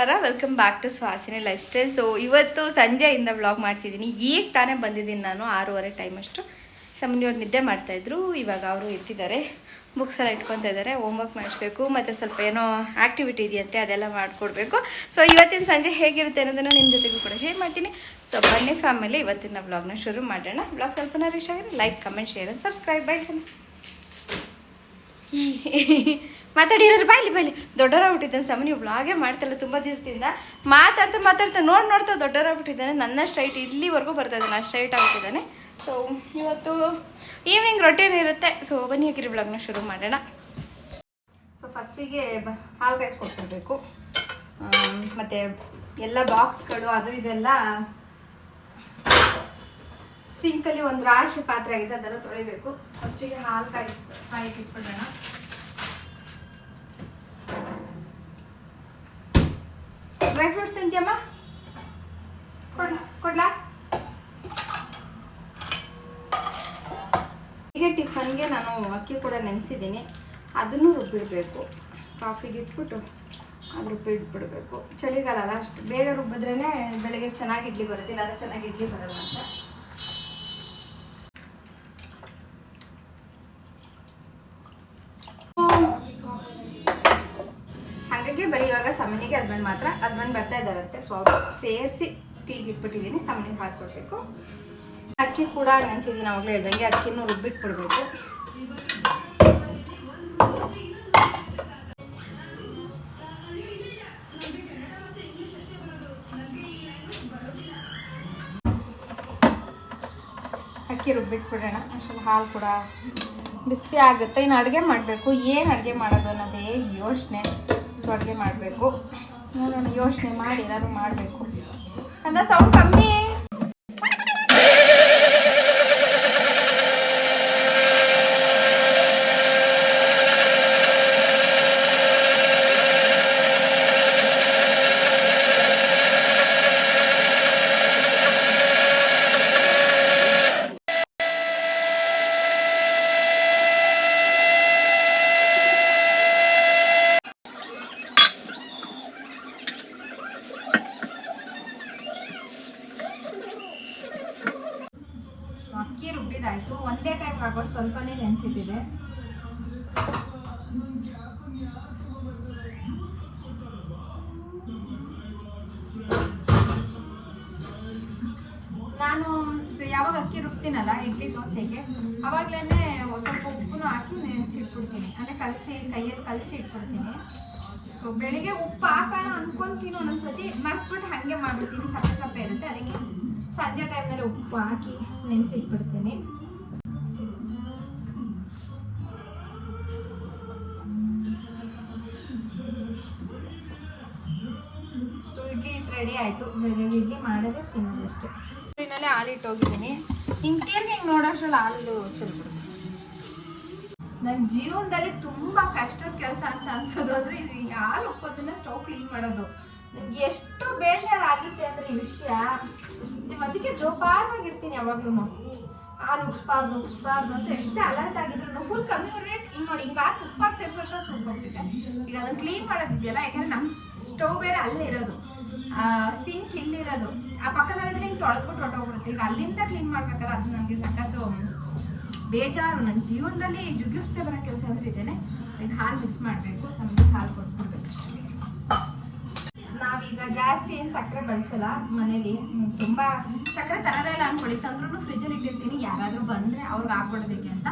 ನಮಸ್ಕಾರ welcome back to Swasini lifestyle so ಇವತ್ತು ಸಂಜೆಯಿಂದ ವ್ಲಾಗ್ ಮಾಡ್ತಿದ್ದೀನಿ. ಈಗ ತಾನೇ ಬಂದಿದ್ದೀನಿ ನಾನು, ಆರೂವರೆ ಟೈಮ್ ಅಷ್ಟು. ಸಾಮಾನ್ಯವಾಗಿ ನಿದ್ದೆ ಮಾಡ್ತಾಯಿದ್ರು ಇವಾಗ ಅವರು ಇರ್ತಿದ್ದಾರೆ ಬುಕ್ಸ್ ಎಲ್ಲ ಇಟ್ಕೊತಾ ಇದ್ದಾರೆ ಹೋಮ್ವರ್ಕ್ ಮಾಡಿಸ್ಬೇಕು, ಮತ್ತು ಸ್ವಲ್ಪ ಏನೋ ಆ್ಯಕ್ಟಿವಿಟಿ ಇದೆಯಂತೆ, ಅದೆಲ್ಲ ಮಾಡಿಕೊಡ್ಬೇಕು. ಸೊ ಇವತ್ತಿನ ಸಂಜೆ ಹೇಗಿರುತ್ತೆ ಅನ್ನೋದನ್ನು ನಿಮ್ಮ ಜೊತೆಗೂ ಕೂಡ ಶೇರ್ ಮಾಡ್ತೀನಿ. ಸೊ ಬನ್ನಿ ಫ್ಯಾಮಿಲಿ ಇವತ್ತಿನ ವ್ಲಾಗ್ನ ಶುರು ಮಾಡೋಣ. ವ್ಲಾಗ್ ಸ್ವಲ್ಪ ರೀಚ್ ಆಗಿರಿ like comment share and subscribe bye ಮಾತಾಡಿರೋರು ಬಾಯ್ಲಿ ಬಾಯ್ಲಿ. ದೊಡ್ಡವರಾಗ್ಬಿಟ್ಟಿದ್ದಾನೆ ಸಮನಿ ಹಾಗೆ ಮಾಡ್ತಾಳೆ ತುಂಬ ದಿವಸದಿಂದ. ಮಾತಾಡ್ತಾ ಮಾತಾಡ್ತಾ, ನೋಡಿ ನೋಡ್ತಾ ದೊಡ್ಡವರಾಗ್ಬಿಟ್ಟಿದ್ದಾನೆ ನನ್ನ ಸ್ಟ್ರೈಟ್ ಇಲ್ಲಿವರೆಗೂ ಬರ್ತಾ ಇದ್ದಾನೆ. ಅಷ್ಟು ಸ್ಟ್ರೈಟ್ ಆಗ್ಬಿಟ್ಟಿದ್ದಾನೆ ಸೊ ಇವತ್ತು ಈವ್ನಿಂಗ್ ರೊಟೀನ್ ಇರುತ್ತೆ. ಸೊ ಬನ್ನಿ ಹಾಕಿರಿ ಬ್ಲಾಗ್ನ ಶುರು ಮಾಡೋಣ. ಸೊ ಫಸ್ಟಿಗೆ ಹಾಲು ಕಾಯಿಸ್ಕೊಟ್ಬಿಡ್ಬೇಕು ಮತ್ತು ಎಲ್ಲ ಬಾಕ್ಸ್ಗಳು ಅದು ಇದೆಲ್ಲ ಸಿಂಕಲ್ಲಿ ಒಂದು ರಾಶಿ ಪಾತ್ರೆ ಆಗಿದೆ ಅದೆಲ್ಲ ತೊಳಿಬೇಕು. ಫಸ್ಟಿಗೆ ಹಾಲು ಕಾಯಿಸ್ ಕಾಯಿಗೆ ಟಿಫನ್ಗೆ ನಾನು ಅಕ್ಕಿ ಕೂಡ ನೆನೆಸಿದ್ದೀನಿ. ಅದನ್ನು ರುಬ್ಬಿಡಬೇಕು. ಕಾಫಿಗೆ ಇಟ್ಬಿಟ್ಟು ಅದು ರುಬ್ಬಿಟ್ಬಿಡ್ಬೇಕು ಚಳಿಗಾಲ ಅಲ್ಲ ಅಷ್ಟು. ಬೇಗ ರುಬ್ಬಿದ್ರೇ ಬೆಳಗ್ಗೆ ಚೆನ್ನಾಗಿ ಇಡ್ಲಿ ಬರುತ್ತೆ ಇಲ್ಲ ಚೆನ್ನಾಗಿ ಇಡ್ಲಿ ಬರಲ್ಲ ಅಂತ. ಹಾಗಾಗಿ ಬರೀ ಇವಾಗ ಸಮನಿಗೆ ಹಸ್ಬೆಂಡ್ ಮಾತ್ರ. ಹಸ್ಬೆಂಡ್ ಬರ್ತಾ ಇದ್ದಾರಂತೆ. ಸೊ ಅವರು ಸೇರಿಸಿ ಟೀಗೆ ಇಟ್ಬಿಟ್ಟಿದ್ದೀನಿ. ಸಮನಿಗೆ ಹಾಕ್ಕೊಡ್ಬೇಕು. ಅಕ್ಕಿ ಕೂಡ ನೆನೆಸಿದ್ದೀನಿ ಅವಾಗಲೇ ಹೇಳ್ದಂಗೆ. ಅಕ್ಕಿನೂ ರುಬ್ಬಿಟ್ಬಿಡ್ಬೇಕು. ಅಕ್ಕಿ ರುಬ್ಬಿಟ್ಬಿಡೋಣ. ಅಷ್ಟೊಂದು ಹಾಲು ಕೂಡ ಬಿಸಿ ಆಗುತ್ತೆ. ಇನ್ನು ಅಡುಗೆ ಮಾಡಬೇಕು. ಏನು ಅಡುಗೆ ಮಾಡೋದು ಅನ್ನೋದೇ ಯೋಚನೆ. ಸೊ, ಅಡುಗೆ ಮಾಡಬೇಕು. ನೋಡೋಣ, ಯೋಚನೆ ಮಾಡಿ ಏನಾದ್ರು ಮಾಡಬೇಕು. ಅಂದ, ಸೌಂಡ್ ಕಮ್ಮಿ ಅಕ್ಕಿ ರುಬ್ಬಿದಾಯ್ತು ಆಗೋದು ಸ್ವಲ್ಪನೇ ನೆನೆಸಿಟ್ಟಿದೆ. ನಾನು ಯಾವಾಗ ಅಕ್ಕಿ ರುಬ್ತೀನಲ್ಲ, ಇಡ್ಲಿ ದೋಸೆಗೆ, ಅವಾಗ್ಲೇನೆ ಸ್ವಲ್ಪ ಉಪ್ಪನ್ನು ಹಾಕಿ ನೆನೆಸಿಟ್ಬಿಡ್ತೀನಿ. ಅಂದರೆ ಕಲಸಿ, ಕೈಯಲ್ಲಿ ಕಲಸಿ ಇಟ್ಬಿಡ್ತೀನಿ. ಸೊ ಬೆಳಿಗ್ಗೆ ಉಪ್ಪು ಹಾಕೋಣ ಅನ್ಕೊಂತೀನಿ ಒಂದೊಂದ್ಸತಿ, ಮರ್ತ್ಬಿಟ್ಟು ಹಾಗೆ ಮಾಡ್ಬಿಡ್ತೀನಿ, ಸಪ್ಪೆ ಸಪ್ಪೆ ಇರುತ್ತೆ. ಅದಕ್ಕೆ ಸಂಜೆ ಟೈಮ್ನಲ್ಲಿ ಉಪ್ಪು ಹಾಕಿ ನೆನೆಸಿಟ್ಬಿಡ್ತೀನಿ. ರೆಡಿ ಆಯಿತು. ಬೆಳಗ್ಗೆ ಇಡ್ಲಿ ಮಾಡೋದೇ ತಿನ್ನೋದಷ್ಟೇ ಇಡ್ಲಿನಲ್ಲೇ ಹಾಲು ಇಟ್ಟು ಹೋಗಿದ್ದೀನಿ. ಹಿಂಗೆ ತೀರ್ಗೆ ಹಿಂಗೆ ನೋಡೋಷ್ಟ್ರಲ್ಲಿ ಹಾಲು ಚೆಲ್ಬಿಡ್ತೀನಿ ನನ್ನ ಜೀವನದಲ್ಲಿ ತುಂಬ ಕಷ್ಟದ ಕೆಲಸ ಅಂತ ಅನ್ಸೋದು. ಅಂದರೆ ಇದು ಯಾರು ಒಪ್ಪೋದನ್ನ ಸ್ಟವ್ ಕ್ಲೀನ್ ಮಾಡೋದು. ನನಗೆ ಎಷ್ಟು ಬೇಜಾರಾಗುತ್ತೆ ಅಂದ್ರೆ ಈ ವಿಷಯ. ನಿಮ್ಮ ಅದಕ್ಕೆ ಜೋಪಾಡವಾಗಿರ್ತೀನಿ ಯಾವಾಗ್ಲೂ. ಹಾಲು ಉಗ್ಸ್ಬಾರ್ದು ಉಗ್ಸ್ಬಾರ್ದು ಅಂತ ಎಷ್ಟೇ ಅಲರ್ಟ್ ಆಗಿದ್ರು ಫುಲ್ ಕಮ್ಮಿ ರೇಟ್ ಹಿಂಗೆ ನೋಡಿ, ಹಿಂಗೆ ಹಾಕಿ ಉಪ್ಪಾಗಿ ತಿರ್ಸೋಷ್ಟು ಸುಟ್ಕೊಂಡ್ಬಿಟ್ಟಿದೆ ಈಗ ಅದನ್ನ ಕ್ಲೀನ್ ಮಾಡೋದಿದೆಯಲ್ಲ, ಯಾಕಂದ್ರೆ ನಮ್ಮ ಸ್ಟವ್ ಬೇರೆ ಅಲ್ಲೇ ಇರೋದು. ಸಿಂಕ್ ಇಲ್ಲಿರೋದು. ಆ ಪಕ್ಕದಲ್ಲಿದ್ರೆ ಹಿಂಗೆ ತೊಳೆದ್ಬಿಟ್ಟು ಹೊರಟೋಗ್ಬಿಡುತ್ತೆ. ಈಗ ಅಲ್ಲಿಂದ ಕ್ಲೀನ್ ಮಾಡ್ಬೇಕಾದ್ರೆ ಅದು ನನಗೆ ಸಖತ್ತು ಬೇಜಾರು. ನನ್ನ ಜೀವನದಲ್ಲಿ ಜುಗುಪ್ಸೆ ಬರೋ ಕೆಲಸ ಅಂದ್ರೆ ಇದೇನೆ. ಈಗ ಹಾಲು ಮಿಕ್ಸ್ ಮಾಡಬೇಕು ಸಮಯ ಹಾಲು ಕೊಟ್ಬಿಡ್ಬೇಕು. ನಾವೀಗ ಜಾಸ್ತಿ ಏನು ಸಕ್ಕರೆ ಬಳಸಲ್ಲ. ಮನೇಲಿ ತುಂಬ ತುಂಬಾ ಸಕ್ಕರೆ ತರದೇ ಇಲ್ಲ ಅಂದ್ಕೊಳ್ಳಿ. ತಂದ್ರೂ ಫ್ರಿಜ್ಜಲ್ಲಿ ಇಟ್ಟಿರ್ತೀನಿ. ಯಾರಾದರೂ ಬಂದ್ರೆ ಅವ್ರಿಗೆ ಹಾಕ್ಬಿಡೋದಕ್ಕೆ ಅಂತ.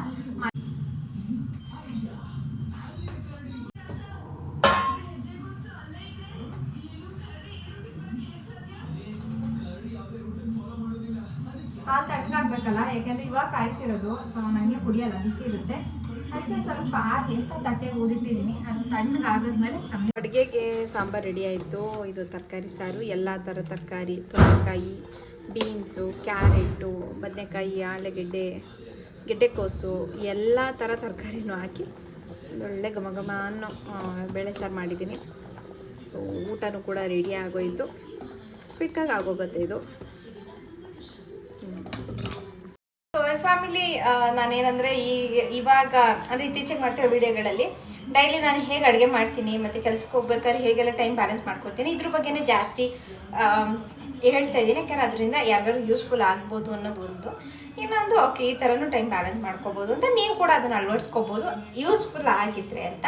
ತಣ್ಣಗಾಗ್ಬೇಕಲ್ಲ ಯಾಕೆಂದ್ರೆ ಇವಾಗ ಕಾಯ್ತಿರೋದು ಸೊ ನನಗೆ ಕುಡಿಯಲ್ಲ ಬಿಸಿ ಇರುತ್ತೆ. ಅದಕ್ಕೆ ಸ್ವಲ್ಪ ಹಾಕಿ ಅಂತ ತಟ್ಟೆ ಊದಿಟ್ಟಿದ್ದೀನಿ. ಅದು ತಣ್ಣಗಾಗದ್ಮೇಲೆ ಅಡುಗೆಗೆ ಸಾಂಬಾರು ರೆಡಿ ಆಯಿತು. ಇದು ತರಕಾರಿ ಸಾರು. ಎಲ್ಲ ಥರ ತರಕಾರಿ ತೊಂಡೆಕಾಯಿ ಬೀನ್ಸು ಕ್ಯಾರೆಟು ಬದನೆಕಾಯಿ, ಆಲೂಗೆಡ್ಡೆ, ಗೆಡ್ಡೆಕೋಸು, ಎಲ್ಲ ಥರ ತರಕಾರಿನೂ ಹಾಕಿ ಒಳ್ಳೆ ಘಮ ಘಮ ಅನ್ನೋ ಬೇಳೆ ಸಾರು ಮಾಡಿದ್ದೀನಿ. ಸೊ ಊಟನೂ ಕೂಡ ರೆಡಿ ಆಗೋಯಿತು. ಕ್ವಿಕ್ಕಾಗಿ ಆಗೋಗುತ್ತೆ ಇದು. ಫ್ಯಾಮಿಲಿ ನಾನೇನಂದ್ರೆ ಈ, ಇವಾಗ, ಅಂದರೆ ಇತ್ತೀಚೆಗೆ ಮಾಡ್ತಿರೋ ವಿಡಿಯೋಗಳಲ್ಲಿ ಡೈಲಿ ನಾನು ಹೇಗೆ ಅಡುಗೆ ಮಾಡ್ತೀನಿ, ಮತ್ತು ಕೆಲ್ಸಕ್ಕೆ ಹೋಗ್ಬೇಕಾದ್ರೆ ಹೇಗೆಲ್ಲ ಟೈಮ್ ಬ್ಯಾಲೆನ್ಸ್ ಮಾಡ್ಕೊಳ್ತೀನಿ, ಇದ್ರ ಬಗ್ಗೆನೇ ಜಾಸ್ತಿ ಹೇಳ್ತಾ ಇದ್ದೀನಿ, ಯಾಕಂದ್ರೆ ಅದರಿಂದ ಯಾರ್ಯಾರು ಯೂಸ್ಫುಲ್ ಆಗ್ಬೋದು ಅನ್ನೋದು ಒಂದು. ಇನ್ನೊಂದು, ಓಕೆ, ಈ ಥರನು ಟೈಮ್ ಬ್ಯಾಲೆನ್ಸ್ ಮಾಡ್ಕೋಬೋದು ಅಂತ ನೀವು ಕೂಡ ಅದನ್ನು ಅಳವಡಿಸ್ಕೋಬೋದು. ಯೂಸ್ಫುಲ್ ಆಗಿದ್ರೆ ಅಂತ.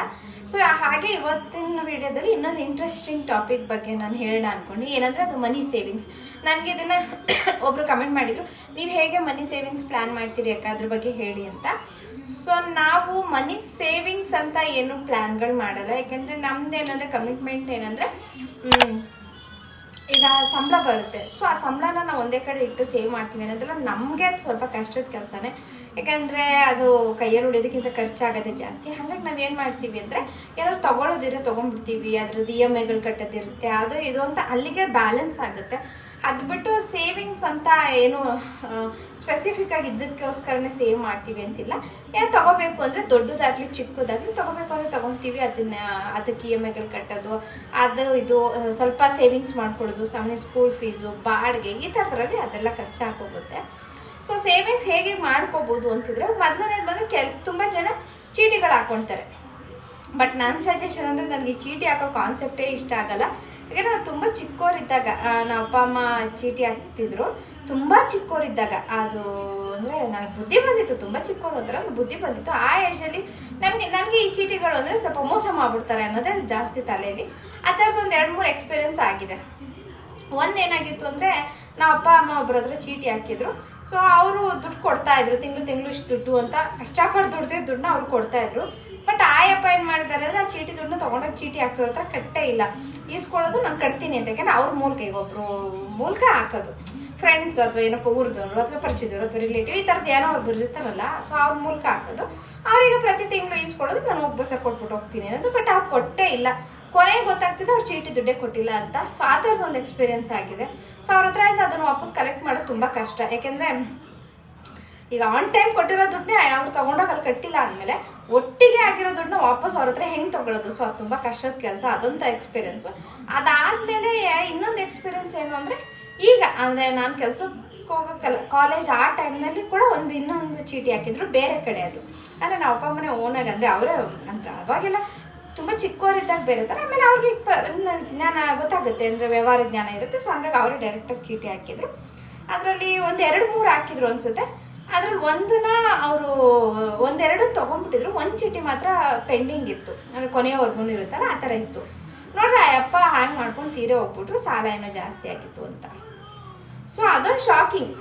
ಸೊ ಹಾಗೆ ಇವತ್ತಿನ ವಿಡಿಯೋದಲ್ಲಿ ಇನ್ನೊಂದು ಇಂಟ್ರೆಸ್ಟಿಂಗ್ ಟಾಪಿಕ್ ಬಗ್ಗೆ ನಾನು ಹೇಳೋಣ ಅಂದ್ಕೊಂಡು ಏನಂದರೆ ಅದು ಮನಿ ಸೇವಿಂಗ್ಸ್ ನನಗೆ ಇದನ್ನು ಒಬ್ಬರು ಕಮೆಂಟ್ ಮಾಡಿದರು, ನೀವು ಹೇಗೆ ಮನಿ ಸೇವಿಂಗ್ಸ್ ಪ್ಲ್ಯಾನ್ ಮಾಡ್ತೀರಿ ಅಕ್ಕ? ಅದ್ರ ಬಗ್ಗೆ ಹೇಳಿ ಅಂತ. ಸೊ ನಾವು ಮನಿ ಸೇವಿಂಗ್ಸ್ ಅಂತ ಏನು ಪ್ಲ್ಯಾನ್ಗಳು ಮಾಡಲ್ಲ. ಯಾಕೆಂದರೆ ನಮ್ದು ಏನಂದರೆ ಕಮಿಟ್ಮೆಂಟ್ ಏನಂದರೆ ಈಗ ಸಂಬಳ ಬರುತ್ತೆ. ಸೊ ಆ ಸಂಬಳನ ನಾವು ಒಂದೇ ಕಡೆ ಇಟ್ಟು ಸೇವ್ ಮಾಡ್ತೀವಿ ಅನ್ನೋದೆಲ್ಲ ನಮಗೆ ಸ್ವಲ್ಪ ಕಷ್ಟದ ಕೆಲಸನೇ. ಯಾಕಂದರೆ ಅದು ಕೈಯಲ್ಲಿ ಉಳಿಯೋದಕ್ಕಿಂತ ಖರ್ಚಾಗೋದೇ ಜಾಸ್ತಿ. ಹಾಗಾಗಿ ನಾವು ಏನು ಮಾಡ್ತೀವಿ ಅಂದರೆ ಏನಾದ್ರು ತೊಗೊಳೋದಿದ್ರೆ ತೊಗೊಂಡ್ಬಿಡ್ತೀವಿ. ಅದ್ರದ್ದು ಇ ಎಂ ಐಗಳು ಕಟ್ಟೋದಿರುತ್ತೆ. ಅದು ಇದು ಅಂತ ಅಲ್ಲಿಗೆ ಬ್ಯಾಲೆನ್ಸ್ ಆಗುತ್ತೆ. ಅದು ಬಿಟ್ಟು ಸೇವಿಂಗ್ಸ್ ಅಂತ ಏನು ಸ್ಪೆಸಿಫಿಕ್ ಆಗಿ ಇದಕ್ಕೋಸ್ಕರನೇ ಸೇವ್ ಮಾಡ್ತೀವಿ ಅಂತಿಲ್ಲ. ಏನು ತಗೋಬೇಕು ಅಂದರೆ ದೊಡ್ಡದಾಗಲಿ ಚಿಕ್ಕದಾಗಲಿ ತಗೋಬೇಕು ಅಂದರೆ ತಗೊತೀವಿ. ಅದನ್ನ, ಅದಕ್ಕೆ ಇ ಎಂ ಐಗಳು ಕಟ್ಟೋದು, ಅದು ಇದು, ಸ್ವಲ್ಪ ಸೇವಿಂಗ್ಸ್ ಮಾಡ್ಕೊಳ್ಳೋದು ಸಾಮಾನ್ಯ ಸ್ಕೂಲ್ ಫೀಸು ಬಾಡಿಗೆ, ಈ ಥರದ್ರಲ್ಲಿ ಅದೆಲ್ಲ ಖರ್ಚು ಹಾಕೋಗುತ್ತೆ ಸೊ ಸೇವಿಂಗ್ಸ್ ಹೇಗೆ ಮಾಡ್ಕೋಬೋದು ಅಂತಿದ್ರೆ, ಮೊದಲನೇದು ಬಂದು ಕೆಲ್, ತುಂಬ ಜನ ಚೀಟಿಗಳು ಹಾಕ್ಕೊಳ್ತಾರೆ ಬಟ್ ನನ್ನ ಸಜೆಷನ್ ಅಂದರೆ, ನನಗೆ ಚೀಟಿ ಹಾಕೋ ಕಾನ್ಸೆಪ್ಟೇ ಇಷ್ಟ ಆಗಲ್ಲ. ಯಾಕಂದರೆ ನಾವು ತುಂಬ ಚಿಕ್ಕವರಿದ್ದಾಗ ನಮ್ಮ ಅಪ್ಪ, ಅಮ್ಮ ಚೀಟಿ ಹಾಕ್ತಿದ್ರು. ತುಂಬ ಚಿಕ್ಕವರಿದ್ದಾಗ ಅದು ಅಂದರೆ ನನಗೆ ಬುದ್ಧಿ ಬಂದಿತ್ತು, ತುಂಬ ಚಿಕ್ಕವರು ಅಂದ್ರೆ ಬುದ್ಧಿ ಬಂದಿತ್ತು. ಆ ಏಜಲ್ಲಿ ನಮಗೆ, ನನಗೆ ಈ ಚೀಟಿಗಳು ಅಂದರೆ ಸ್ವಲ್ಪ ಮೋಸ ಮಾಡ್ಬಿಡ್ತಾರೆ ಅನ್ನೋದೇ ಜಾಸ್ತಿ ತಲೆಯಲ್ಲಿ. ಆ ಥರದ್ದು ಒಂದು ಎರಡು ಮೂರು ಎಕ್ಸ್ಪೀರಿಯನ್ಸ್ ಆಗಿದೆ. ಒಂದೇನಾಗಿತ್ತು ಅಂದರೆ ನಮ್ಮ ಅಪ್ಪ, ಅಮ್ಮ ಒಬ್ಬರ ಹತ್ರ ಚೀಟಿ ಹಾಕಿದ್ರು. ಸೊ ಅವರು ದುಡ್ಡು ಕೊಡ್ತಾ ಇದ್ರು, ತಿಂಗಳು ತಿಂಗಳು ಇಷ್ಟು ದುಡ್ಡು ಅಂತ. ಕಷ್ಟಪಟ್ಟು ದುಡ್ದಿದ್ದ ದುಡ್ಡನ್ನ ಅವ್ರು ಕೊಡ್ತಾ ಬಟ್ ಆಯಪ್ಪ ಏನು ಮಾಡಿದ್ದಾರೆ ಅಂದರೆ ಆ ಚೀಟಿ ದುಡ್ಡು ತೊಗೊಂಡೋಗಿ ಚೀಟಿ ಹಾಕ್ತವ್ರ ಹತ್ರ ಕಟ್ಟೇ ಇಲ್ಲ. ಈಸ್ಕೊಳ್ಳೋದು ನಾನು ಕಟ್ತೀನಿ ಅಂತ. ಯಾಕಂದ್ರೆ ಅವ್ರ ಮೂಲಕ ಈಗ ಒಬ್ರು ಮೂಲಕ ಹಾಕೋದು. ಫ್ರೆಂಡ್ಸ್ ಅಥವಾ ಏನಪ್ಪ ಊರ್ದವ್ರು ಅಥವಾ ಪರಿಚಯದವರು ಅಥವಾ ರಿಲೇಟಿವ್ ಈ ಥರದ್ದು ಏನೋ ಅವ್ರು ಇರ್ತಾರಲ್ಲ ಸೊ ಅವ್ರ ಮೂಲಕ ಹಾಕೋದು. ಅವ್ರಿಗೆ ಪ್ರತಿ ತಿಂಗಳು ಈಸ್ಕೊಳ್ಳೋದು ನಾನು ಹೋಗ್ಬೇಕಾದ್ರೆ ಕೊಟ್ಬಿಟ್ಟು ಹೋಗ್ತೀನಿ ಅನ್ನೋದು ಬಟ್ ಅವ್ರು ಕೊಟ್ಟೇ ಇಲ್ಲ. ಕೊನೆಗೆ ಗೊತ್ತಾಗ್ತಿದೆ ಅವ್ರು ಚೀಟಿ ದುಡ್ಡೇ ಕೊಟ್ಟಿಲ್ಲ ಅಂತ. ಸೊ ಆ ಥರದ್ದು ಒಂದು ಎಕ್ಸ್ಪೀರಿಯನ್ಸ್ ಆಗಿದೆ. ಸೊ ಅವ್ರ ಹತ್ರ ಅದನ್ನು ವಾಪಸ್ ಕಲೆಕ್ಟ್ ಮಾಡೋದು ತುಂಬ ಕಷ್ಟ. ಯಾಕೆಂದರೆ ಈಗ ಆನ್ ಟೈಮ್ ಕೊಟ್ಟಿರೋ ದುಡ್ಡನ್ನೇ ಅವ್ರು ತಗೊಂಡಾಗ ಅಲ್ಲಿ ಕಟ್ಟಿಲ್ಲ ಅಂದಮೇಲೆ ಒಟ್ಟಿಗೆ ಆಗಿರೋ ದುಡ್ಡನ್ನ ವಾಪಸ್ ಅವ್ರ ಹತ್ರ ಹೆಂಗೆ ತಗೊಳ್ಳೋದು ಸೊ ಅದು ತುಂಬ ಕಷ್ಟದ ಕೆಲಸ, ಅದೊಂದು ಎಕ್ಸ್ಪೀರಿಯೆನ್ಸು ಅದಾದಮೇಲೆ ಇನ್ನೊಂದು ಎಕ್ಸ್ಪೀರಿಯನ್ಸ್ ಏನು ಅಂದರೆ, ಈಗ ಅಂದರೆ ನಾನು ಕೆಲಸಕ್ಕೆ ಹೋಗೋ ಕೆಲ ಕಾಲೇಜ್ ಆ ಟೈಮ್ನಲ್ಲಿ ಕೂಡ ಒಂದು ಇನ್ನೊಂದು ಚೀಟಿ ಹಾಕಿದ್ರು ಬೇರೆ ಕಡೆ ಅದು. ಅಂದರೆ ನಾವು ಅಪ್ಪ ಮನೆ ಓನಾಗಿ ಅಂದರೆ ಅವರೇ ಅಂತ ಅವಾಗೆಲ್ಲ ತುಂಬ ಚಿಕ್ಕವರಿದ್ದಾಗ ಬೇರೆ ಥರ ಆಮೇಲೆ ಅವ್ರಿಗೆ ಜ್ಞಾನ ಗೊತ್ತಾಗುತ್ತೆ. ಅಂದರೆ ವ್ಯವಹಾರ ಜ್ಞಾನ ಇರುತ್ತೆ. ಸೊ ಹಂಗಾಗಿ ಅವರೇ ಡೈರೆಕ್ಟಾಗಿ ಚೀಟಿ ಹಾಕಿದ್ರು. ಅದರಲ್ಲಿ ಒಂದು ಎರಡು ಮೂರು ಹಾಕಿದ್ರು ಅನ್ಸುತ್ತೆ. ಅದ್ರಲ್ಲಿ ಒಂದನ್ನ ಅವರು, ಒಂದೆರಡು ತೊಗೊಂಡ್ಬಿಟ್ಟಿದ್ರು. ಒಂದು ಚೀಟಿ ಮಾತ್ರ ಪೆಂಡಿಂಗ್ ಇತ್ತು. ಅಂದರೆ ಕೊನೆಯವರೆಗೂ ಇರುತ್ತಲ್ಲ, ಆ ಥರ ಇತ್ತು. ನೋಡ್ರಿ ಅಪ್ಪ ಹ್ಯಾಂಗ್ ಮಾಡ್ಕೊಂಡು ತೀರೇ ಹೋಗ್ಬಿಟ್ರು. ಸಾಲ ಏನೋ ಜಾಸ್ತಿ ಆಗಿತ್ತು ಅಂತ. ಸೊ ಅದೊಂದು ಶಾಕಿಂಗ್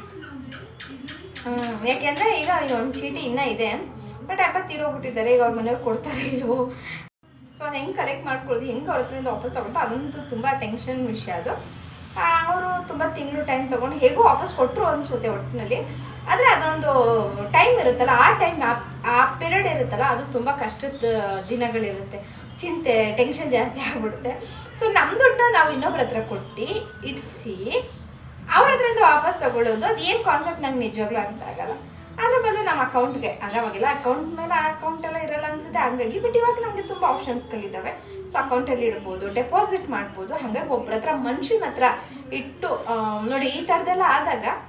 ಯಾಕೆಂದ್ರೆ ಈಗ ಒಂದು ಚೀಟಿ ಇನ್ನೂ ಇದೆ. ಬಟ್ ಅಪ್ಪ ತೀರೋಗ್ಬಿಟ್ಟಿದ್ದಾರೆ ಈಗ ಅವ್ರ ಮನೆಯವ್ರು ಕೊಡ್ತಾರೆ ಇಲ್ವೋ. ಸೊ ಅದು ಹೆಂಗೆ ಕರೆಕ್ಟ್ ಮಾಡ್ಕೊಳ್ಳೋದು, ಹೆಂಗೆ ಅವ್ರ ಹತ್ರದಿಂದ ವಾಪಸ್ ತಗೊಂಡು ಅದೊಂದು ತುಂಬ ಟೆನ್ಷನ್ ವಿಷಯ ಅದು. ಅವರು ತುಂಬ ತಿಂಗಳು ಟೈಮ್ ತೊಗೊಂಡು ಹೇಗೋ ವಾಪಸ್ ಕೊಟ್ಟರು ಅನಿಸುತ್ತೆ ಒಟ್ಟಿನಲ್ಲಿ ಆದರೆ ಅದೊಂದು ಟೈಮ್ ಇರುತ್ತಲ್ಲ ಆ ಟೈಮ್ ಆ ಪೀರಿಯಡ್ ಇರುತ್ತಲ್ಲ ಅದು ತುಂಬ ಕಷ್ಟದ ದಿನಗಳಿರುತ್ತೆ. ಚಿಂತೆ ಟೆನ್ಷನ್ ಜಾಸ್ತಿ ಆಗ್ಬಿಡುತ್ತೆ. ಸೊ ನಮ್ಮ ದುಡ್ಡನ್ನ ನಾವು ಇನ್ನೊಬ್ರ ಹತ್ರ ಕೊಟ್ಟು ಇಡಿಸಿ ಅವ್ರ ಹತ್ರದಿಂದ ವಾಪಸ್ ತಗೊಳ್ಳೋದು ಅದು ಏನು ಕಾನ್ಸೆಪ್ಟ್ ನಂಗೆ ನಿಜವಾಗ್ಲೂ ಅರ್ಥ ಆಗಲ್ಲ. ಅದ್ರ ಬದಲು ನಮ್ಮ ಅಕೌಂಟ್ಗೆ ಅಂದರೆ ಅವಾಗೆಲ್ಲ ಅಕೌಂಟ್ ಮೇಲೆ ಅಕೌಂಟ್ ಎಲ್ಲ ಇರಲ್ಲ ಅನ್ಸುತ್ತೆ ಹಂಗಾಗಿ ಬಟ್ ಇವಾಗ ನಮಗೆ ತುಂಬ ಆಪ್ಷನ್ಸ್ಗಳಿದ್ದಾವೆ ಸೊ ಅಕೌಂಟಲ್ಲಿ ಇಡ್ಬೋದು ಡೆಪಾಸಿಟ್ ಮಾಡ್ಬೋದು ಹಾಗಾಗಿ ಒಬ್ರ ಹತ್ರ ಮನುಷ್ಯನ ಹತ್ರ ಇಟ್ಟು ನೋಡಿ ಈ ಥರದ್ದೆಲ್ಲ ಆದಾಗ ಆ,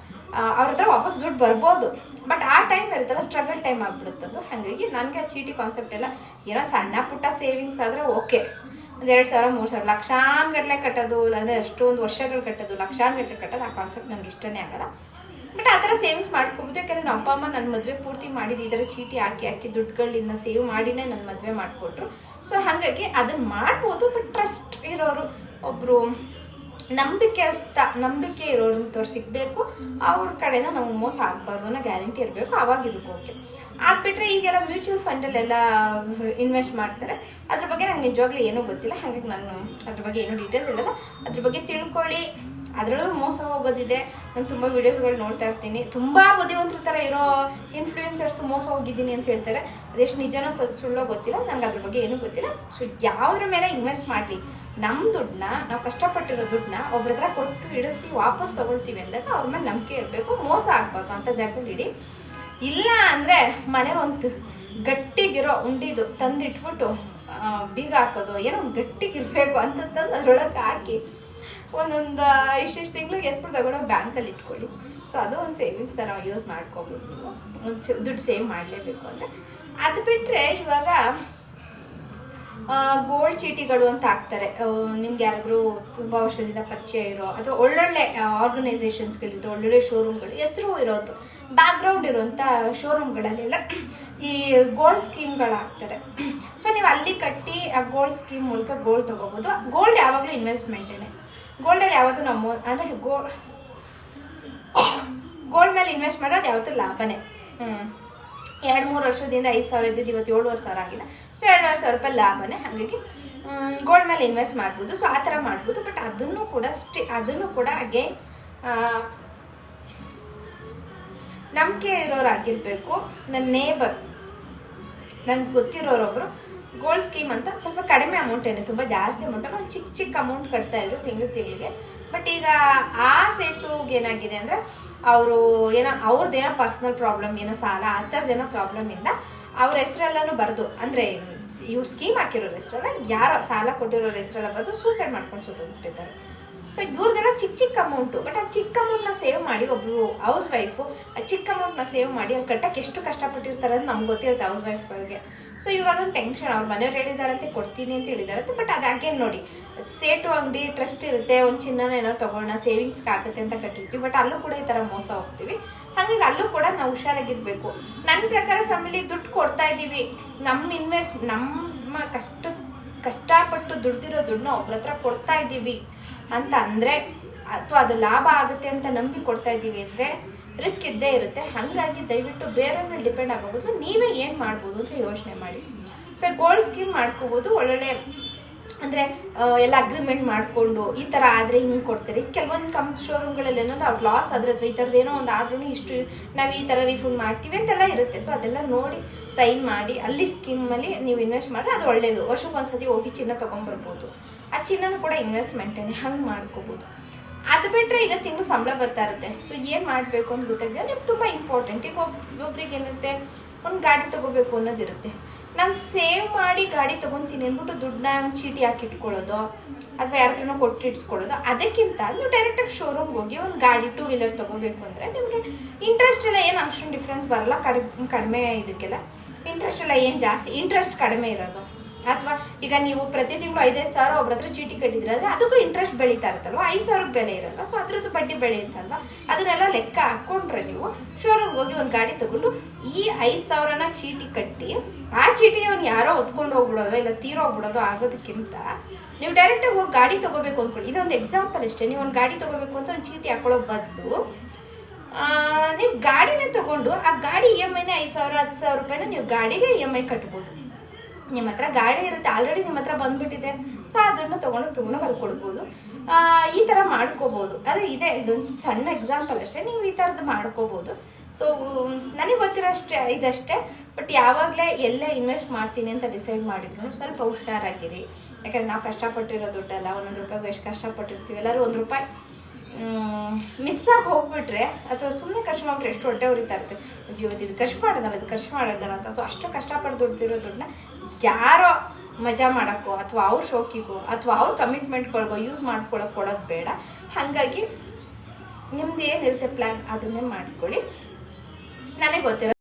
ಅವ್ರ ಹತ್ರ ವಾಪಸ್ ದುಡ್ಡು ಬರ್ಬೋದು. ಬಟ್ ಆ ಟೈಮ್ ಇರುತ್ತಲ್ಲ ಸ್ಟ್ರಗಲ್ ಟೈಮ್ ಆಗ್ಬಿಡುತ್ತದ್ದು ಹಾಗಾಗಿ ನನಗೆ ಆ ಚೀಟಿ ಕಾನ್ಸೆಪ್ಟ್ ಎಲ್ಲ, ಏನೋ ಸಣ್ಣ ಪುಟ್ಟ ಸೇವಿಂಗ್ಸ್ ಆದರೆ ಓಕೆ ಒಂದು ಎರಡು ಸಾವಿರ, ಮೂರು ಸಾವಿರ ಲಕ್ಷಾನುಗಟ್ಟಲೆ ಕಟ್ಟೋದು ಅಂದರೆ ಅಷ್ಟೊಂದು ವರ್ಷಗಳು ಕಟ್ಟೋದು, ಲಕ್ಷಾನ್ಗಟ್ಲೆ ಕಟ್ಟೋದು, ಆ ಕಾನ್ಸೆಪ್ಟ್ ನನಗೆ ಇಷ್ಟನೇ ಆಗಲ್ಲ. ಬಟ್ ಆ ಥರ ಸೇವಿಂಗ್ಸ್ ಮಾಡ್ಕೊಬೋದು. ಯಾಕಂದರೆ ನಮ್ಮ ಅಪ್ಪ, ಅಮ್ಮ ನನ್ನ ಮದುವೆ ಪೂರ್ತಿ ಮಾಡಿದ್ದು ಥರ ಚೀಟಿ ಹಾಕಿ ಹಾಕಿ ದುಡ್ಡುಗಳಿಂದ ಸೇವ್ ಮಾಡಿನೇ ನನ್ನ ಮದುವೆ ಮಾಡಿಕೊಟ್ರು. ಸೊ ಹಾಗಾಗಿ ಅದನ್ನು ಮಾಡ್ಬೋದು ಬಟ್ ಟ್ರಸ್ಟ್ ಇರೋರು ಒಬ್ಬರು ನಂಬಿಕೆಸ್ತ ನಂಬಿಕೆ ಇರೋರಂಥವ್ರು ಸಿಗಬೇಕು ಅವ್ರ ಕಡೆಯಿಂದ ನಮ್ಗೆ ಮೋಸ ಆಗಬಾರ್ದು ಅನ್ನೋ ಗ್ಯಾರಂಟಿ ಇರಬೇಕು ಆವಾಗ ಇದಕ್ಕೆ ಓಕೆ. ಅದು ಬಿಟ್ಟರೆ ಈಗೆಲ್ಲ ಮ್ಯೂಚುವಲ್ ಫಂಡಲ್ಲೆಲ್ಲ ಇನ್ವೆಸ್ಟ್ ಮಾಡ್ತಾರೆ. ಅದ್ರ ಬಗ್ಗೆ ನಂಗೆ ನಿಜವಾಗ್ಲೂ ಏನೂ ಗೊತ್ತಿಲ್ಲ, ಹಾಗಾಗಿ ನಾನು ಅದ್ರ ಬಗ್ಗೆ ಏನೂ ಡೀಟೇಲ್ಸ್ ಇಡಲ್ಲ ಅದ್ರ ಬಗ್ಗೆ ತಿಳ್ಕೊಳ್ಳಿ. ಅದರಲ್ಲೂ ಮೋಸ ಹೋಗೋದಿದೆ. ನಾನು ತುಂಬ ವೀಡಿಯೋಗಳು ನೋಡ್ತಾ ಇರ್ತೀನಿ. ತುಂಬ ಬುದ್ಧಿವಂತರ ಥರ ಇರೋ ಇನ್ಫ್ಲೂಯೆನ್ಸರ್ಸ್ ಮೋಸ ಹೋಗಿದ್ದೀನಿ ಅಂತ ಹೇಳ್ತಾರೆ. ಅದೆಷ್ಟು ನಿಜನೋ ಸುಳ್ಳೋ ಗೊತ್ತಿಲ್ಲ. ನನಗೆ ಅದ್ರ ಬಗ್ಗೆ ಏನೂ ಗೊತ್ತಿಲ್ಲ. ಸೊ ಯಾವುದ್ರ ಮೇಲೆ ಇನ್ವೆಸ್ಟ್ ಮಾಡಲಿ? ನಮ್ಮ ದುಡ್ಡನ್ನ, ನಾವು ಕಷ್ಟಪಟ್ಟಿರೋ ದುಡ್ಡನ್ನ ಒಬ್ಬರ ಹತ್ರ ಕೊಟ್ಟು ಇಡಿಸಿ ವಾಪಸ್ ತೊಗೊಳ್ತೀವಿ ಅಂದಾಗ ಅವ್ರ ಮೇಲೆ ನಂಬಿಕೆ ಇರಬೇಕು. ಮೋಸ ಆಗಬಾರ್ದು ಅಂತ ಜಾಗದಲ್ಲಿ ಇಡಿ. ಇಲ್ಲ ಅಂದರೆ ಮನೆ ಒಂದು ಗಟ್ಟಿಗಿರೋ ಉಂಡಿದು ತಂದಿಟ್ಬಿಟ್ಟು ಬೀಗ ಹಾಕೋದು, ಏನೋ ಗಟ್ಟಿಗಿರಬೇಕು ಅಂತ ತಂದು ಅದ್ರೊಳಗೆ ಹಾಕಿ. ಒಂದೊಂದು ಇಷ್ಟಿಷ್ಟು ತಿಂಗಳಿಗೆ ಎತ್ಬಿಟ್ಟು ತಗೊಂಡು ಬ್ಯಾಂಕಲ್ಲಿ ಇಟ್ಕೊಳ್ಳಿ. ಸೊ ಅದು ಒಂದು ಸೇವಿಂಗ್ಸ್ ಥರ ಯೂಸ್ ಮಾಡ್ಕೊಬೋದು ನೀವು. ಒಂದು ದುಡ್ಡು ಸೇವ್ ಮಾಡಲೇಬೇಕು ಅಂದರೆ. ಅದು ಬಿಟ್ಟರೆ ಇವಾಗ ಗೋಲ್ಡ್ ಚೀಟಿಗಳು ಅಂತ ಹಾಕ್ತಾರೆ. ನಿಮ್ಗೆ ಯಾರಾದರೂ ತುಂಬ ವರ್ಷದಿಂದ ಪರಿಚಯ ಇರೋ ಅಥವಾ ಒಳ್ಳೊಳ್ಳೆ ಆರ್ಗನೈಸೇಷನ್ಸ್ಗಳಿರುತ್ತೆ ಒಳ್ಳೊಳ್ಳೆ ಶೋರೂಮ್ಗಳು ಹೆಸರು ಇರೋದು ಬ್ಯಾಕ್ಗ್ರೌಂಡ್ ಇರುವಂಥ ಶೋರೂಮ್ಗಳಲ್ಲೆಲ್ಲ ಈ ಗೋಲ್ಡ್ ಸ್ಕೀಮ್ಗಳು ಹಾಕ್ತಾರೆ. ಸೊ ನೀವು ಅಲ್ಲಿ ಕಟ್ಟಿ ಆ ಗೋಲ್ಡ್ ಸ್ಕೀಮ್ ಮೂಲಕ ಗೋಲ್ಡ್ ತೊಗೋಬೋದು. ಗೋಲ್ಡ್ ಯಾವಾಗಲೂ ಇನ್ವೆಸ್ಟ್ಮೆಂಟೇನೆ ಗೋಲ್ಡಲ್ಲಿ ಯಾವತ್ತೂ ನಮ್ಮ ಅಂದರೆ ಗೋಲ್ಡ್ ಗೋಲ್ಡ್ ಮೇಲೆ ಇನ್ವೆಸ್ಟ್ ಮಾಡೋದು ಯಾವತ್ತೂ ಲಾಭನೇ. ಹ್ಞೂ ಎರಡು ಮೂರು ವರ್ಷದಿಂದ ಐದು ಸಾವಿರ ಇದ್ದಿದ್ದು ಇವತ್ತು ಏಳುವರೆ ಸಾವಿರ ಆಗಿದೆ. ಸೊ ಎರಡುವರೆ ಸಾವಿರ ರೂಪಾಯಿ ಲಾಭನೇ. ಹಾಗಾಗಿ ಗೋಲ್ಡ್ ಮೇಲೆ ಇನ್ವೆಸ್ಟ್ ಮಾಡ್ಬೋದು. ಸೊ ಆ ಥರ ಮಾಡ್ಬೋದು. ಬಟ್ ಅದನ್ನು ಕೂಡ ಸ್ಟಿ ಅದನ್ನು ಕೂಡ ಹಾಗೆ ನಂಬಿಕೆ ಇರೋರಾಗಿರಬೇಕು. ನನ್ನ ನೇಬರ್ ನನಗೆ ಗೊತ್ತಿರೋರೊಬ್ರು. ಗೋಲ್ಡ್ ಸ್ಕೀಮ್ ಅಂತ ಸ್ವಲ್ಪ ಕಡಿಮೆ ಅಮೌಂಟ್ ಏನೇ ತುಂಬ ಜಾಸ್ತಿ ಅಮೌಂಟ್ ಒಂದು ಚಿಕ್ಕ ಚಿಕ್ಕ ಅಮೌಂಟ್ ಕಟ್ತಾ ಇದ್ರು ತಿಂಗಳು ತಿಂಗಳಿಗೆ. ಬಟ್ ಈಗ ಆ ಸೆಟ್ಟುಗೆ ಏನಾಗಿದೆ ಅಂದರೆ, ಅವರು ಏನೋ ಅವ್ರದ್ದೇನೋ ಪರ್ಸ್ನಲ್ ಪ್ರಾಬ್ಲಮ್ ಏನೋ ಸಾಲ, ಆ ಥರದ್ದೇನೋ ಪ್ರಾಬ್ಲಮಿಂದ ಅವ್ರ ಹೆಸರೆಲ್ಲನೂ ಬರೆದು, ಅಂದರೆ ಇವು ಸ್ಕೀಮ್ ಹಾಕಿರೋರ ಹೆಸರೆಲ್ಲ, ಯಾರೋ ಸಾಲ ಕೊಟ್ಟಿರೋರ ಹೆಸರೆಲ್ಲ ಬರೆದು ಸೂಸೈಡ್ ಮಾಡ್ಕೊಂಡು ಸುತ್ತೋಗ್ಬಿಟ್ಟಿದ್ದಾರೆ. ಸೊ ಇವ್ರದ್ದೆಲ್ಲ ಚಿಕ್ಕ ಚಿಕ್ಕ ಅಮೌಂಟು ಬಟ್ ಆ ಚಿಕ್ಕ ಅಮೌಂಟ್ನ ಸೇವ್ ಮಾಡಿ ಒಬ್ಬರು ಹೌಸ್ ವೈಫು ಆ ಚಿಕ್ಕ ಅಮೌಂಟ್ನ ಸೇವ್ ಮಾಡಿ ಅಲ್ಲಿ ಕಟ್ಟಕ್ಕೆ ಎಷ್ಟು ಕಷ್ಟಪಟ್ಟಿರ್ತಾರೆ ಅಂತ ನಮ್ಗೆ ಗೊತ್ತಿರುತ್ತೆ ಹೌಸ್ ವೈಫ್ಗಳಿಗೆ ಸೊ ಇವಾಗ ಅದೊಂದು ಟೆನ್ಷನ್ ಅವ್ರ ಮನೆಯವ್ರು ಹೇಳಿದಾರಂತೆ ಕೊಡ್ತೀನಿ ಅಂತ ಹೇಳಿದಾರಂತೆ ಬಟ್ ಅದು ಹಾಗೇನು ನೋಡಿ, ಸೇಟು ಅಂಗಡಿ ಟ್ರಸ್ಟ್ ಇರುತ್ತೆ, ಒಂದು ಚಿನ್ನನ ಏನಾದ್ರು ತೊಗೊಳ್ಳೋಣ ಸೇವಿಂಗ್ಸ್ಗೆ ಆಗುತ್ತೆ ಅಂತ ಕಟ್ಟಿರ್ತೀವಿ ಬಟ್ ಅಲ್ಲೂ ಕೂಡ ಈ ಥರ ಮೋಸ ಹೋಗ್ತೀವಿ. ಹಾಗಾಗಿ ಅಲ್ಲೂ ಕೂಡ ನಾವು ಹುಷಾರಾಗಿರ್ಬೇಕು. ನನ್ನ ಪ್ರಕಾರ ಫ್ಯಾಮಿಲಿ ದುಡ್ಡು ಕೊಡ್ತಾ ಇದ್ದೀವಿ. ನಮ್ಮ ಇನ್ವೆಸ್ಟ್ ನಮ್ಮ ಕಷ್ಟ, ಕಷ್ಟಪಟ್ಟು ದುಡ್ದಿರೋ ದುಡ್ಡನ್ನ ಒಬ್ರ ಹತ್ರ ಕೊಡ್ತಾ ಇದ್ದೀವಿ. ಅಂತ ಅಂದರೆ, ಅಥವಾ ಅದು ಲಾಭ ಆಗುತ್ತೆ ಅಂತ ನಂಬಿ ಕೊಡ್ತಾ ಇದ್ದೀವಿ ಅಂದರೆ ರಿಸ್ಕ್ ಇದ್ದೇ ಇರುತ್ತೆ. ಹಾಗಾಗಿ ದಯವಿಟ್ಟು ಬೇರೆ ಮೇಲೆ ಡಿಪೆಂಡ್ ಆಗೋಬೋದು ನೀವೇ ಏನು ಮಾಡ್ಬೋದು ಅಂತ ಯೋಚನೆ ಮಾಡಿ. ಸೊ ಗೋಲ್ಡ್ ಸ್ಕೀಮ್ ಮಾಡ್ಕೋಬೋದು. ಒಳ್ಳೊಳ್ಳೆ, ಅಂದರೆ ಎಲ್ಲ ಅಗ್ರಿಮೆಂಟ್ ಮಾಡಿಕೊಂಡು ಈ ಥರ ಆದರೆ ಹಿಂಗೆ ಕೊಡ್ತಾರೆ. ಕೆಲವೊಂದು ಕಂಪ್ ಶೋರೂಮ್ಗಳಲ್ಲಿ ಏನೋ ಅವ್ರು ಲಾಸ್ ಆದರೆ ಅಥವಾ ಈ ಥರದ್ದು ಏನೋ ಒಂದು ಆದ್ರೂ ಇಷ್ಟು ನಾವು ಈ ಥರ ರಿಫಂಡ್ ಮಾಡ್ತೀವಿ ಅಂತೆಲ್ಲ ಇರುತ್ತೆ. ಸೊ ಅದೆಲ್ಲ ನೋಡಿ ಸೈನ್ ಮಾಡಿ. ಅಲ್ಲಿ ಸ್ಕೀಮಲ್ಲಿ ನೀವು ಇನ್ವೆಸ್ಟ್ ಮಾಡಿದ್ರೆ ಅದು ಒಳ್ಳೆಯದು ವರ್ಷಕ್ಕೊಂದ್ಸತಿ ಹೋಗಿ ಚಿನ್ನ ತೊಗೊಂಬರ್ಬೋದು ಆ ಚಿನ್ನನೂ ಕೂಡ ಇನ್ವೆಸ್ಟ್ಮೆಂಟೇ ಹಂಗೆ ಮಾಡ್ಕೋಬೋದು. ಅದು ಬಿಟ್ಟರೆ ಈಗ ತಿಂಗಳು ಸಂಬಳ ಬರ್ತಾ ಇರುತ್ತೆ. ಸೊ ಏನು ಮಾಡಬೇಕು ಅಂತ ಗೊತ್ತಾಗಿದೆ ನಿಮ್ಗೆ ತುಂಬ ಇಂಪಾರ್ಟೆಂಟ್ ಈಗ ಒಬ್ಬೊಬ್ರಿಗೆ ಏನಿರುತ್ತೆ ಒಂದು ಗಾಡಿ ತೊಗೋಬೇಕು ಅನ್ನೋದಿರುತ್ತೆ ನಾನು ಸೇವ್ ಮಾಡಿ ಗಾಡಿ ತೊಗೊತೀನಿ ಅಂದ್ಬಿಟ್ಟು ದುಡ್ಡನ್ನ ಒಂದು ಚೀಟಿ ಹಾಕಿ ಇಟ್ಕೊಳ್ಳೋದು, ಅಥವಾ ಯಾರ ಹತ್ರನೋ ಕೊಟ್ಟು ಇಟ್ಸ್ಕೊಳ್ಳೋದು, ಅದಕ್ಕಿಂತ ನೀವು ಡೈರೆಕ್ಟಾಗಿ ಶೋರೂಮ್ಗೆ ಹೋಗಿ ಒಂದು ಗಾಡಿ ಟೂ ವೀಲರ್ ತೊಗೋಬೇಕು ಅಂದರೆ ನಿಮಗೆ ಇಂಟ್ರೆಸ್ಟ್ ಎಲ್ಲ ಏನು ಅಷ್ಟೊಂದು ಡಿಫ್ರೆನ್ಸ್ ಬರಲ್ಲ. ಕಡಿಮೆ ಕಡಿಮೆ ಇದಕ್ಕೆಲ್ಲ. ಇಂಟ್ರೆಸ್ಟ್ ಎಲ್ಲ ಏನು ಜಾಸ್ತಿ ಇಂಟ್ರೆಸ್ಟ್ ಕಡಿಮೆ ಇರೋದು. ಅಥವಾ ಈಗ ನೀವು ಪ್ರತಿ ತಿಂಗಳು ಐದೈದು ಸಾವಿರ ಒಬ್ರ ಹತ್ರ ಚೀಟಿ ಕಟ್ಟಿದ್ರೆ ಅಂದರೆ ಅದಕ್ಕೂ ಇಂಟ್ರೆಸ್ಟ್ ಬೆಳೀತಾ ಇರುತ್ತಲ್ವ? ಐದು ಸಾವಿರಕ್ಕೆ ಬೆಲೆ ಇರಲ್ಲ ಸೊ ಅದ್ರದ್ದು ಬಡ್ಡಿ ಬೆಳೆಯುತ್ತಲ್ವ? ಅದನ್ನೆಲ್ಲ ಲೆಕ್ಕ ಹಾಕ್ಕೊಂಡ್ರೆ ನೀವು ಶೋರೂಮ್ಗೆ ಹೋಗಿ ಒಂದು ಗಾಡಿ ತಗೊಂಡು ಈ ಐದು ಸಾವಿರನ ಚೀಟಿ ಕಟ್ಟಿ ಆ ಚೀಟಿ ಅವ್ನು ಯಾರೋ ಹೊತ್ಕೊಂಡು ಹೋಗ್ಬಿಡೋದು ಇಲ್ಲ ತೀರೋಗ್ಬಿಡೋದು ಆಗೋದಕ್ಕಿಂತ ನೀವು ಡೈರೆಕ್ಟಾಗಿ ಹೋಗಿ ಗಾಡಿ ತೊಗೋಬೇಕು ಅಂದ್ಕೊಳ್ಳಿ ಇದೊಂದು ಎಕ್ಸಾಂಪಲ್ ಅಷ್ಟೇ. ನೀವು ಒಂದು ಗಾಡಿ ತೊಗೋಬೇಕು ಅಂತ ಒಂದು ಚೀಟಿ ಹಾಕೊಳ್ಳೋ ಬದಲು ನೀವು ಗಾಡಿನೇ ತಗೊಂಡು ಆ ಗಾಡಿ ಇ ಎಂ ಐನೇ ಐದು ಸಾವಿರ, ಹತ್ತು ಸಾವಿರ ರೂಪಾಯಿನ ನೀವು ಗಾಡಿಗೆ ಇ ಎಂ ಐ ಕಟ್ಬೋದು. ನಿಮ್ಮ ಹತ್ರ ಗಾಡಿ ಇರುತ್ತೆ ಆಲ್ರೆಡಿ ನಿಮ್ಮ ಹತ್ರ ಬಂದ್ಬಿಟ್ಟಿದೆ. ಸೊ ಅದನ್ನು ತೊಗೊಂಡು ತುಂಬ ಅಲ್ಲಿ ಕೊಡ್ಬೋದು ಆ, ಈ ಥರ ಮಾಡ್ಕೋಬೋದು. ಆದರೆ ಇದೆ ಇದೊಂದು ಸಣ್ಣ ಎಕ್ಸಾಂಪಲ್ ಅಷ್ಟೇ ನೀವು ಈ ಥರದ್ದು ಮಾಡ್ಕೋಬೋದು. ಸೊ ನನಗೆ ಗೊತ್ತಿರೋ ಅಷ್ಟೇ ಇದಷ್ಟೇ. ಬಟ್ ಯಾವಾಗಲೇ ಎಲ್ಲೇ ಇನ್ವೆಸ್ಟ್ ಮಾಡ್ತೀನಿ ಅಂತ ಡಿಸೈಡ್ ಮಾಡಿದ್ರು ಸ್ವಲ್ಪ ಹುಷಾರಾಗಿರಿ. ಯಾಕಂದ್ರೆ ನಾವು ಕಷ್ಟಪಟ್ಟಿರೋ ದುಡ್ಡಲ್ಲ ಒಂದೊಂದು ರೂಪಾಯಿಗೂ ಎಷ್ಟು ಕಷ್ಟಪಟ್ಟಿರ್ತೀವಿ ಎಲ್ಲರೂ ಒಂದು ರೂಪಾಯಿ ಮಿಸ್ ಆಗಿ ಹೋಗ್ಬಿಟ್ರೆ ಅಥವಾ ಸುಮ್ಮನೆ ಖರ್ಚು ಮಾಡ್ಬಿಟ್ರೆ ಎಷ್ಟು ಹೊಟ್ಟೆ ಉರಿತಾ ಇರ್ತೀವಿ ಇವತ್ತು ಇದು ಖರ್ಚು ಮಾಡೋದಲ್ಲ, ಇದು ಖರ್ಚು ಮಾಡೋದಲ್ಲ ಅಂತ. ಸೊ ಅಷ್ಟು ಕಷ್ಟಪಟ್ಟು ದುಡ್ದಿರೋ ದುಡ್ಡನ್ನ ಯಾರೋ ಮಜಾ ಮಾಡೋಕ್ಕೋ ಅಥವಾ ಅವ್ರ ಶೋಕಿಗೋ ಅಥವಾ ಅವ್ರ ಕಮಿಟ್ಮೆಂಟ್ಗಳಿಗೋ ಯೂಸ್ ಮಾಡ್ಕೊಳಕ್ಕೆ ಕೊಡೋದು ಬೇಡ. ಹಾಗಾಗಿ ನಿಮ್ದು ಏನಿರುತ್ತೆ ಪ್ಲ್ಯಾನ್ ಅದನ್ನೇ ಮಾಡ್ಕೊಳ್ಳಿ. ನನಗೆ ಗೊತ್ತಿರೋ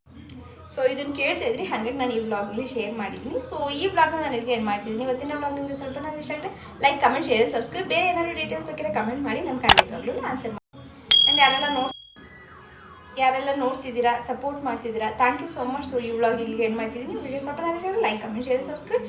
ಸೊ ಇದನ್ನು ಕೇಳ್ತಾ ಇದ್ರಿ ನಾನು ಈ ವ್ಲಾಗ್ನಲ್ಲಿ ಶೇರ್ ಮಾಡಿದ್ದೀನಿ. ಸೊ ಈ ವ್ಲಾಗ್ನ ನಾನು ಏನು ಮಾಡ್ತಿದ್ದೀನಿ, ಇವತ್ತಿನ ಬ್ಲಾಗ್ ನಿಮಗೆ ಸ್ವಲ್ಪ ನಾನು ಇಷ್ಟ ಆದರೆ ಲೈಕ್ ಕಮೆಂಟ್ ಶೇರ್ ಸಬ್ಸ್ಕ್ರೈಬ್ ಬೇರೆ ಏನಾದರೂ ಡೀಟೇಲ್ಸ್ ಬೇಕಾದ್ರೆ ಕಮೆಂಟ್ ಮಾಡಿ, ನಾನು ಖಂಡಿತವಾಗ್ಲೂ ಆನ್ಸರ್ ಮಾಡಿ ಆ್ಯಂಡ್ ಯಾರೆಲ್ಲ ನೋಡ್ ಯಾರೆಲ್ಲ ನೋಡ್ತಿದ್ದೀರಾ ಸಪೋರ್ಟ್ ಮಾಡ್ತಿದ್ದೀರಾ thank you so much so ಈ ಬ್ಲಾಗ್ ಇಲ್ಲಿಗೆ ಏನು ಮಾಡ್ತಿದ್ದೀನಿ, ವಿಡಿಯೋ ಸ್ವಲ್ಪ ನಾನು ಲೈಕ್ ಕಮೆಂಟ್ ಶೇರ್ ಸಬ್ಸ್ಕ್ರೈಬ್